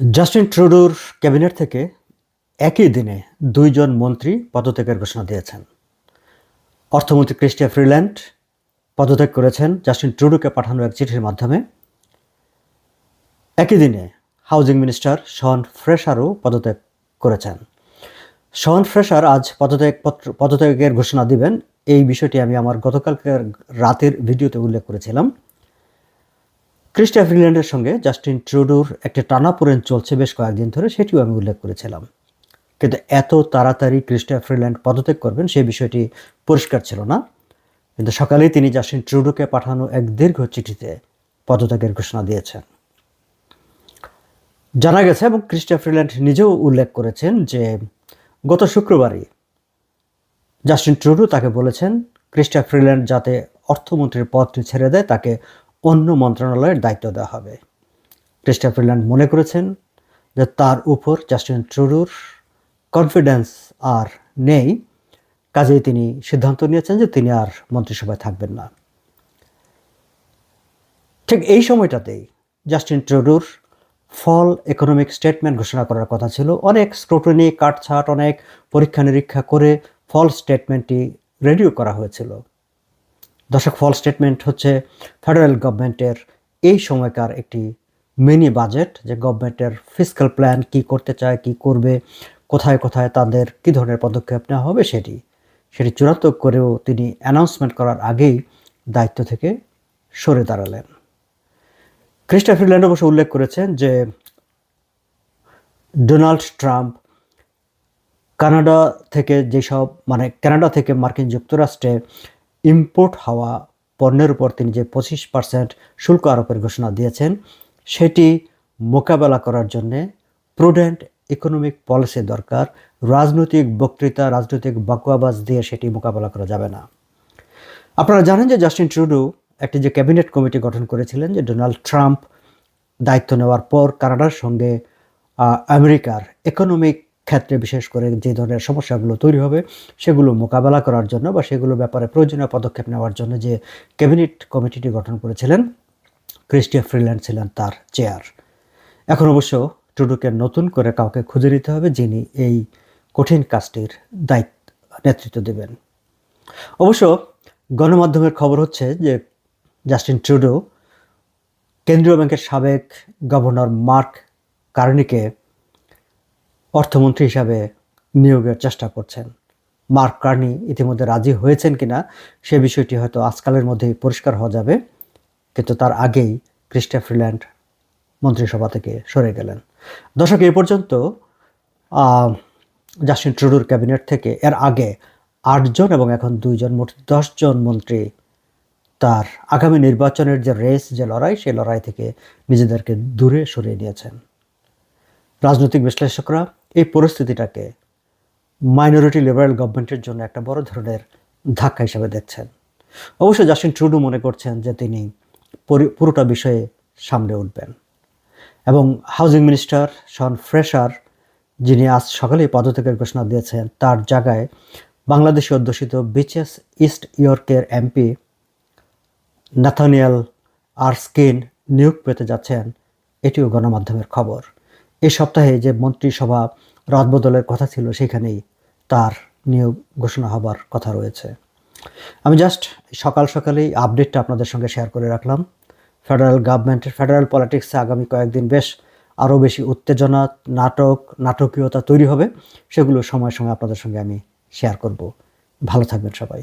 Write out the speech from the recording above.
Justin ট্রুডোর cabinet থেকে একই দিনে দুইজন মন্ত্রী পদত্যাগের ঘোষণা দিয়েছেন। অর্থমন্ত্রী ক্রিস্টিয়া ফ্রিল্যান্ড পদত্যাগ করেছেন জাস্টিন ট্রুডোকে পাঠানো এক চিঠির মাধ্যমে। একই দিনে হাউজিং মিনিস্টার শন ফ্রেশারও পদত্যাগ করেছেন। শন ফ্রেশার আজ পদত্যাগ পত্র, পদত্যাগের ঘোষণা দিবেন। এই বিষয়টি আমি আমার গতকালকের রাতের ভিডিওতে উল্লেখ করেছিলাম। ক্রিস্টিয়া ফ্রিল্যান্ডের সঙ্গে জাস্টিন ট্রুডোর একটা টানাপোড়েন চলছে বেশ কয়েকদিন ধরে, সেটিও আমি উল্লেখ করেছিলাম। কিন্তু এত তাড়াতাড়ি ক্রিস্টিয়া ফ্রিল্যান্ড পদত্যাগ করবেন সেই বিষয়টি পরিষ্কার ছিল না। কিন্তু সকালেই তিনি জাস্টিন ট্রুডোকে পাঠানো এক দীর্ঘ চিঠিতে পদত্যাগের ঘোষণা দিয়েছেন। জানা গেছে, এবং ক্রিস্টিয়া ফ্রিল্যান্ড নিজেও উল্লেখ করেছেন যে গত শুক্রবারই জাস্টিন ট্রুডো তাকে বলেছেন ক্রিস্টিয়া ফ্রিল্যান্ড যাতে অর্থমন্ত্রীর পদটি ছেড়ে দেয়, তাকে অন্য মন্ত্রণালয়ের দায়িত্ব দেওয়া হবে। ক্রিস্টিয়া ফ্রিল্যান্ড মনে করেছেন যে তার উপর জাস্টিন ট্রুডোর কনফিডেন্স আর নেই, কাজেই তিনি সিদ্ধান্ত নিয়েছেন যে তিনি আর মন্ত্রিসভায় থাকবেন না। ঠিক এই সময়টাতেই জাস্টিন ট্রুডোর ফল ইকোনমিক স্টেটমেন্ট ঘোষণা করার কথা ছিল। অনেক স্ক্রুটনি, কাটছাট, অনেক পরীক্ষা নিরীক্ষা করে ফল স্টেটমেন্টটি রেডিও করা হয়েছিল। দর্শক ফল স্টেটমেন্ট হচ্ছে ফেডারেল গভর্নমেন্টের এই সময়কার একটি মিনি বাজেট যে গভর্নমেন্টের ফিজিক্যাল প্ল্যান কি করতে চায়, কি করবে, কোথায় কোথায় তাদের কী ধরনের পদক্ষেপ নেওয়া হবে সেটি সেটি চূড়ান্ত করেও তিনি অ্যানাউন্সমেন্ট করার আগেই দায়িত্ব থেকে সরে দাঁড়ালেন। ক্রিস্টা ফ্রিল্যান্ড অবশ্য উল্লেখ করেছেন যে ডোনাল্ড ট্রাম্প কানাডা থেকে যেসব মানে কানাডা থেকে মার্কিন যুক্তরাষ্ট্রে ইম্পোর্ট হওয়া পণ্যের উপর তিনি যে পঁচিশ পার্সেন্ট শুল্ক আরোপের ঘোষণা দিয়েছেন, সেটি মোকাবেলা করার জন্যে প্রুডেন্ট ইকোনমিক পলিসি দরকার। রাজনৈতিক বক্তৃতা, রাজনৈতিক বাকুয়াবাজ দিয়ে সেটি মোকাবেলা করা যাবে না। আপনারা জানেন যে জাস্টিন ট্রুডো একটি যে ক্যাবিনেট কমিটি গঠন করেছিলেন, যে ডোনাল্ড ট্রাম্প দায়িত্ব নেওয়ার পর কানাডার সঙ্গে আমেরিকার ইকোনমিক ক্ষেত্রে, বিশেষ করে যে ধরনের সমস্যাগুলো তৈরি হবে, সেগুলো মোকাবেলা করার জন্য বা সেগুলো ব্যাপারে প্রয়োজনীয় পদক্ষেপ নেওয়ার জন্য যে ক্যাবিনেট কমিটিটি গঠন করেছিলেন ক্রিস্টিয়া ফ্রিল্যান্ড ছিলেন তার চেয়ার। এখন অবশ্য টুডুকে নতুন করে কাউকে খুঁজে নিতে হবে, যিনি এই কঠিন কাজটির দায়িত্ব, নেতৃত্ব দেবেন। অবশ্য গণমাধ্যমের খবর হচ্ছে যে জাস্টিন ট্রুডো কেন্দ্রীয় ব্যাংকের সাবেক গভর্নর মার্ক কার্নিকে অর্থমন্ত্রী হিসাবে নিয়োগের চেষ্টা করছেন। মার্ক কার্নি ইতিমধ্যে রাজি হয়েছেন কিনা সে বিষয়টি হয়তো আজকালের মধ্যেই পরিষ্কার হওয়া যাবে কিন্তু তার আগেই ক্রিস্টা ফ্রিল্যান্ড মন্ত্রিসভা থেকে সরে গেলেন। দশক এই পর্যন্ত আহ, জাস্টিন ট্রুডোর ক্যাবিনেট থেকে এর আগে আটজন এবং এখন দুইজন মোট দশজন মন্ত্রী তার আগামী নির্বাচনের যে রেস যে লড়াই সেই লড়াই থেকে নিজেদেরকে দূরে সরিয়ে নিয়েছেন। রাজনৈতিক বিশ্লেষকরা এই পরিস্থিতিটাকে মাইনরিটি লিবারেল গভর্নমেন্টের জন্য একটা বড় ধরনের ধাক্কা হিসাবে দেখছেন। অবশ্য জাস্টিন ট্রুডো মনে করছেন যে তিনি পুরোটা বিষয়ে সামনে উঠবেন। এবং হাউজিং মিনিস্টার শন ফ্রেশার যিনি আজ সকালে পদত্যাগের ঘোষণা দিয়েছেন, তার জায়গায় বাংলাদেশে অধ্যুষিত বিচেস ইস্ট ইয়র্কের এমপি নাথানিয়াল আরস্কিন নিয়োগ পেতে যাচ্ছেন, এটিও গণমাধ্যমের খবর। এই সপ্তাহে যে মন্ত্রিসভা রদবদলের কথা ছিল সেখানেই তার নিয়োগ ঘোষণা হবার কথা রয়েছে। আমি জাস্ট সকাল সকালেই আপডেটটা আপনাদের সঙ্গে শেয়ার করে রাখলাম। ফেডারেল গভর্নমেন্টের ফেডারেল পলিটিক্সে আগামী কয়েকদিন বেশ আরও বেশি উত্তেজনা, নাটক, নাটকীয়তা তৈরি হবে, সেগুলো সময় সময় আপনাদের সঙ্গে আমি শেয়ার করব। ভালো থাকবেন সবাই।